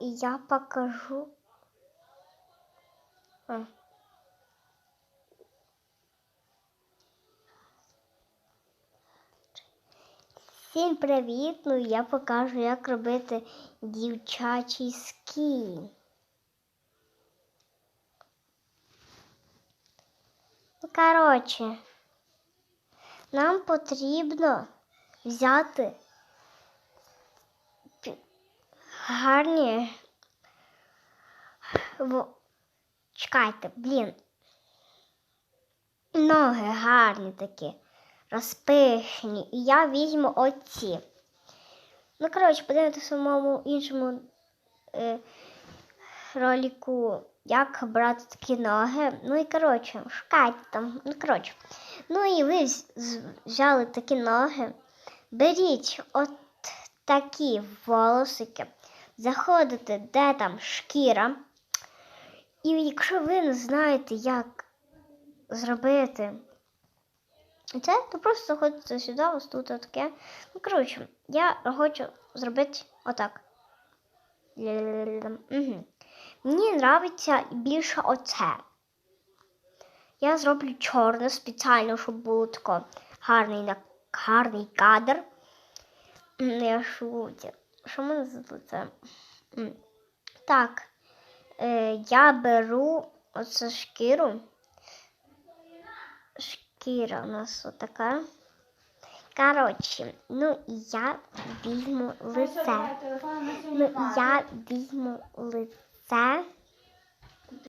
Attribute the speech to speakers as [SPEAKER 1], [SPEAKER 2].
[SPEAKER 1] я покажу. А. Всім привіт! Ну я покажу, як робити дівчачий скін. Ну, коротше, нам потрібно взяти гарні. Во... Чекайте, блін. Ноги гарні такі, розпишні. І я візьму оці. Ну, коротше, подивитися в самому іншому е, ролику, як брати такі ноги. Ну і коротше, шукайте там. Ну, коротше. Ну і ви взяли такі ноги. Беріть от такі волосики, заходите, де там шкіра. І якщо ви не знаєте, як зробити це, то просто заходите сюди, ось тут таке. Ну, коротше, я хочу зробити отак. Угу. Мені подобається більше оце. Я зроблю чорне спеціально, щоб було тако гарний, гарний кадр. Я шутю. Що ми за це? Так. Е, я беру оцю шкіру. Шкіра у нас отака. Коротше, ну я візьму лице. Ну, я візьму лице.